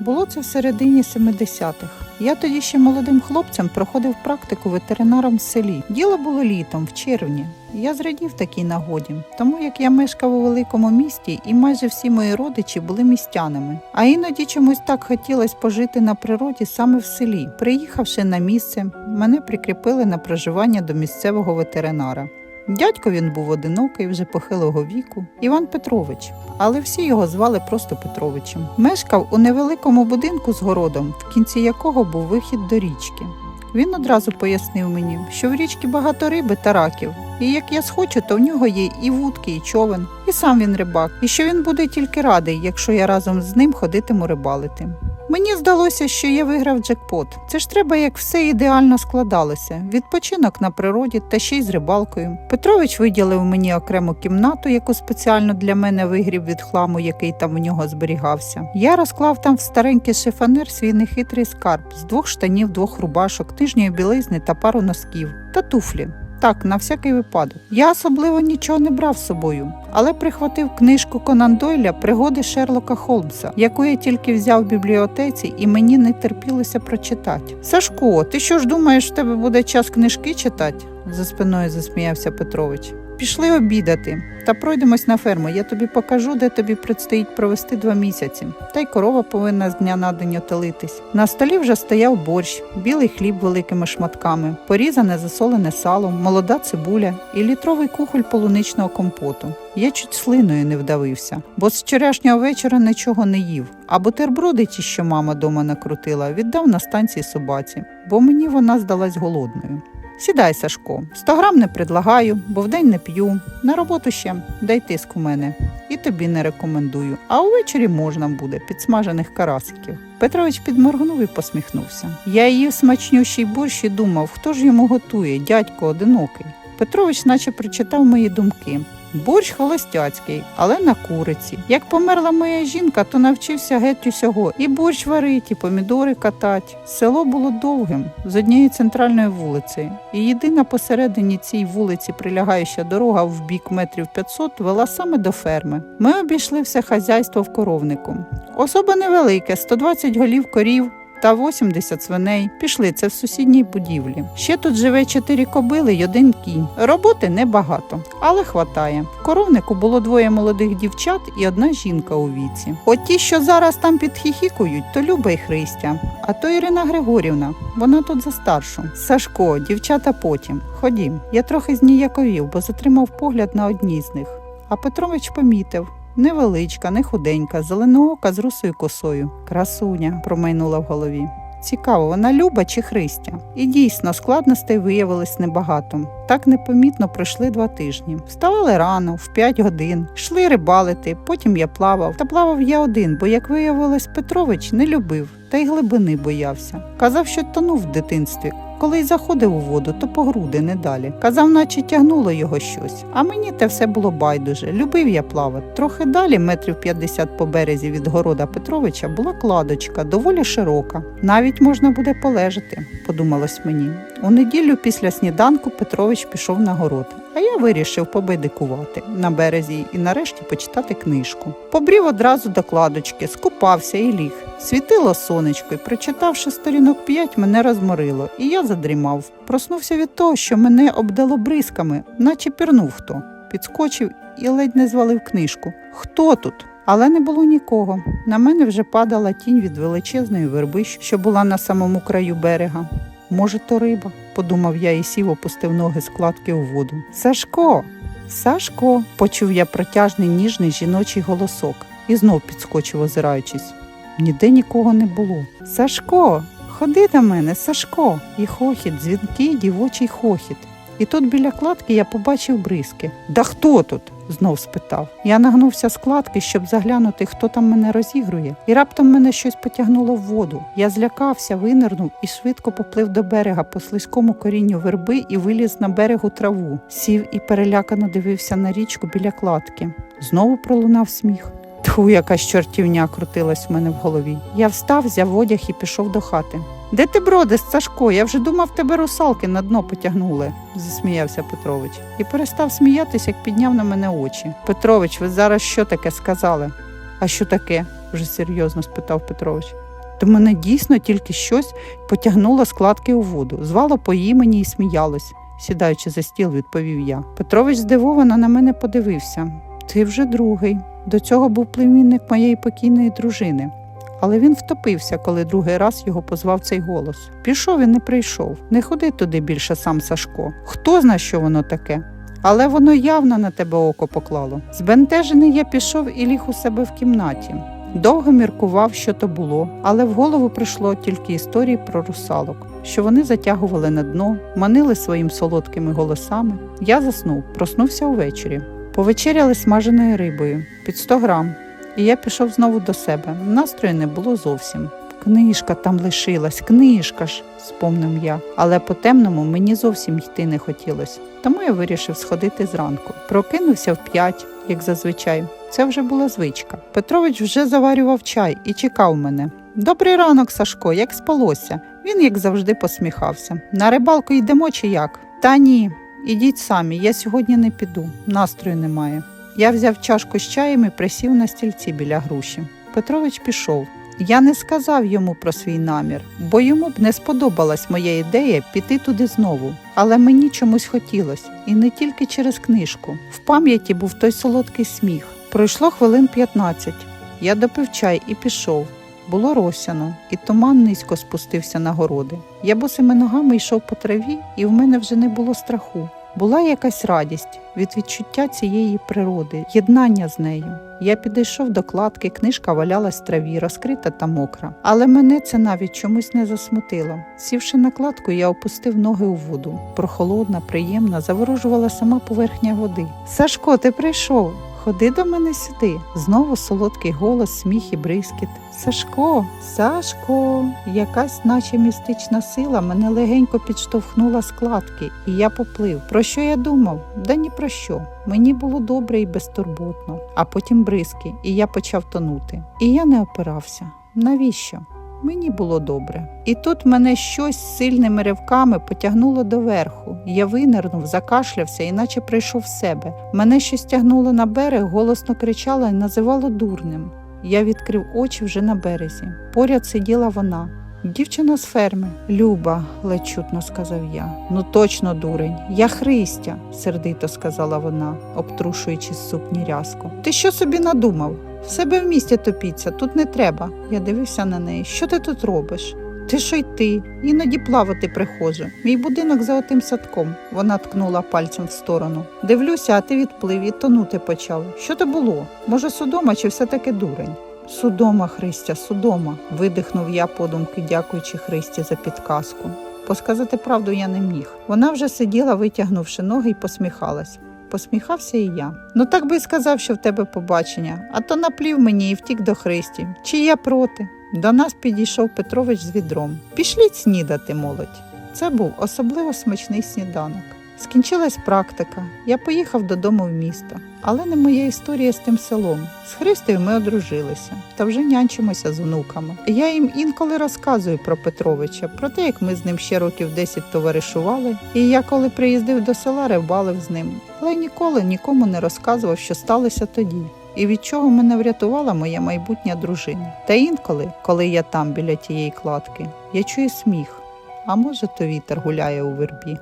Було це в середині 70-х. Я тоді ще молодим хлопцем проходив практику ветеринаром в селі. Діло було літом, в червні. Я зрадів такій нагоді, тому як я мешкав у великому місті, і майже всі мої родичі були містянами. А іноді чомусь так хотілося пожити на природі саме в селі. Приїхавши на місце, мене прикріпили на проживання до місцевого ветеринара. Дядько він був одинокий, вже похилого віку, Іван Петрович, але всі його звали просто Петровичем. Мешкав у невеликому будинку з городом, в кінці якого був вихід до річки. Він одразу пояснив мені, що в річці багато риби та раків, і як я схочу, то в нього є і вудки, і човен, і сам він рибак, і що він буде тільки радий, якщо я разом з ним ходитиму рибалити. Мені здалося, що я виграв джекпот. Це ж треба, як все ідеально складалося: відпочинок на природі та ще й з рибалкою. Петрович виділив мені окрему кімнату, яку спеціально для мене вигрів від хламу, який там у нього зберігався. Я розклав там в старенький шифонер свій нехитрий скарб з двох штанів, двох рубашок, тижньої білизни та пару носків та туфлі. Так, на всякий випадок. Я особливо нічого не брав з собою, але прихватив книжку Конан Дойля Пригоди Шерлока Холмса, яку я тільки взяв в бібліотеці, і мені не терпілося прочитати. Сашко, ти що ж думаєш, в тебе буде час книжки читати? за спиною засміявся Петрович. Пішли обідати та пройдемось на ферму. Я тобі покажу, де тобі предстоїть провести два місяці. Та й корова повинна з дня на день отелитись. На столі вже стояв борщ, білий хліб великими шматками, порізане засолене сало, молода цибуля і літровий кухоль полуничного компоту. Я чуть слиною не вдавився, бо з вчорашнього вечора нічого не їв. А бутерброди ті, що мама дома накрутила, віддав на станції собаці, бо мені вона здалась голодною. Сідай, Сашко, 100 грам не предлагаю, бо вдень не п'ю. На роботу ще дай тиск у мене. І тобі не рекомендую. А увечері можна буде підсмажених карасиків. Петрович підморгнув і посміхнувся. Я їв смачнющий борщ і думав, хто ж йому готує, дядько одинокий. Петрович наче прочитав мої думки. Борщ холостяцький, але на куриці. Як померла моя жінка, то навчився геть усього. І борщ варить, і помідори катать. Село було довгим, з однієї центральної вулиці. І єдина посередині цій вулиці прилягаюча дорога в бік метрів 500 вела саме до ферми. Ми обійшли все хазяйство в коровнику. Особо невелике, 120 голів корів, та 80 свиней. Пішли це в сусідній будівлі. Ще тут живе чотири кобили й один кінь. Роботи небагато, але хватає. В коровнику було двоє молодих дівчат і одна жінка у віці. От ті, що зараз там підхіхікують, то Люба й Христя, а то Ірина Григорівна. Вона тут за старшу. Сашко, дівчата потім. Ходім. Я трохи зніяковів, бо затримав погляд на одній з них. А Петрович помітив. Невеличка, не худенька, зеленоока з русою косою. Красуня промайнула в голові. Цікаво, вона Люба чи Христя? І дійсно, складностей виявилось небагато. Так непомітно пройшли два тижні. Вставали рано, в 5 годин, йшли рибалити, потім я плавав. Та плавав я один, бо, як виявилось, Петрович не любив та й глибини боявся. Казав, що тонув в дитинстві. Коли й заходив у воду, то по груди не далі. Казав, наче тягнуло його щось. А мені те все було байдуже. Любив я плавати. Трохи далі, метрів 50 по березі від города Петровича, була кладочка, доволі широка. Навіть можна буде полежати, подумалось мені. У неділю після сніданку Петрович пішов на город. А я вирішив победикувати на березі і нарешті почитати книжку. Побрів одразу до кладочки, скупався і ліг. Світило сонечко, і прочитавши сторінок п'ять, мене розморило, і я задрімав. Проснувся від того, що мене обдало бризками, наче пірнув хто. Підскочив і ледь не звалив книжку. Хто тут? Але не було нікого. На мене вже падала тінь від величезної верби, що була на самому краю берега. Може, то риба, подумав я і сів, опустив ноги з у воду. Сашко, Сашко, почув я протяжний ніжний жіночий голосок і знов підскочив, озираючись. Ніде нікого не було. Сашко, ходи до мене, Сашко. І хохіт, дзвінкий дівочий хохіт. І тут біля кладки я побачив бризки. Да хто тут? знов спитав. Я нагнувся з кладки, щоб заглянути, хто там мене розігрує, і раптом мене щось потягнуло в воду. Я злякався, винирнув і швидко поплив до берега по слизькому корінню верби і виліз на берегу траву. Сів і перелякано дивився на річку біля кладки. Знову пролунав сміх. Тьфу, якась чортівня крутилась в мене в голові. Я встав, взяв одяг і пішов до хати. Де ти бродиш, Сашко? Я вже думав, тебе русалки на дно потягнули, засміявся Петрович. І перестав сміятися, як підняв на мене очі. Петрович, ви зараз що таке сказали? А що таке? вже серйозно спитав Петрович. То мене дійсно тільки щось потягнуло складки у воду, звало по імені і сміялось, сідаючи за стіл, відповів я. Петрович здивовано на мене подивився. Ти вже другий. До цього був племінник моєї покійної дружини. Але він втопився, коли другий раз його позвав цей голос. Пішов і не прийшов. Не ходи туди більше сам Сашко. Хто зна, що воно таке? Але воно явно на тебе око поклало. Збентежений я пішов і ліг у себе в кімнаті. Довго міркував, що то було, але в голову прийшло тільки історії про русалок, що вони затягували на дно, манили своїм солодкими голосами. Я заснув, проснувся увечері. Повечеряли смаженою рибою під 100 грам. І я пішов знову до себе. Настрою не було зовсім. Книжка там лишилась, книжка ж, спомнив я. Але по темному мені зовсім йти не хотілося. Тому я вирішив сходити зранку. Прокинувся в п'ять, як зазвичай. Це вже була звичка. Петрович вже заварював чай і чекав мене. Добрий ранок, Сашко, як спалося. Він, як завжди, посміхався. На рибалку йдемо чи як? Та ні, ідіть самі, я сьогодні не піду, настрою немає. Я взяв чашку з чаєм і присів на стільці біля груші. Петрович пішов. Я не сказав йому про свій намір, бо йому б не сподобалась моя ідея піти туди знову. Але мені чомусь хотілося, і не тільки через книжку. В пам'яті був той солодкий сміх. Пройшло хвилин 15. Я допив чай і пішов. Було росяно, і туман низько спустився на городи. Я босими ногами йшов по траві, і в мене вже не було страху. Була якась радість від відчуття цієї природи, єднання з нею. Я підійшов до кладки, книжка валялась в траві, розкрита та мокра. Але мене це навіть чомусь не засмутило. Сівши на кладку, я опустив ноги у воду. Прохолодна, приємна, заворожувала сама поверхня води. Сашко, ти прийшов. Ходи до мене сюди. Знову солодкий голос, сміх і бризкіт. Сашко, Сашко, якась, наче містична сила, мене легенько підштовхнула з кладки, і я поплив. Про що я думав? Да ні про що. Мені було добре і безтурботно, а потім бризки, і я почав тонути. І я не опирався. Навіщо? Мені було добре. І тут мене щось сильними ривками потягнуло доверху. Я винирнув, закашлявся, іначе прийшов в себе. Мене щось тягнуло на берег, голосно кричало і називало дурним. Я відкрив очі вже на березі. Поряд сиділа вона. Дівчина з ферми. Люба, ледь чутно сказав я. Ну точно, дурень. Я Христя, сердито сказала вона, обтрушуючи сукні рязку. Ти що собі надумав? В себе в місті топіться, тут не треба. Я дивився на неї. Що ти тут робиш? Ти що йти? Іноді плавати приходжу. Мій будинок за отим садком. Вона ткнула пальцем в сторону. Дивлюся, а ти відплив і тонути почав. Що то було? Може, судома чи все таки дурень? Судома, Христя, судома, видихнув я подумки, дякуючи Христі за підказку. Посказати правду я не міг. Вона вже сиділа, витягнувши ноги і посміхалась. Посміхався і я. Ну так би й сказав, що в тебе побачення, а то наплів мені і втік до Христі. Чи я проти? До нас підійшов Петрович з відром. Пішліть снідати, молодь. Це був особливо смачний сніданок. Скінчилась практика. Я поїхав додому в місто. Але не моя історія з тим селом. З Христою ми одружилися та вже нянчимося з внуками. Я їм інколи розказую про Петровича, про те, як ми з ним ще років 10 товаришували, і я, коли приїздив до села, рибалив з ним. Але ніколи нікому не розказував, що сталося тоді. І від чого мене врятувала моя майбутня дружина. Та інколи, коли я там біля тієї кладки, я чую сміх, а може, то вітер гуляє у вербі.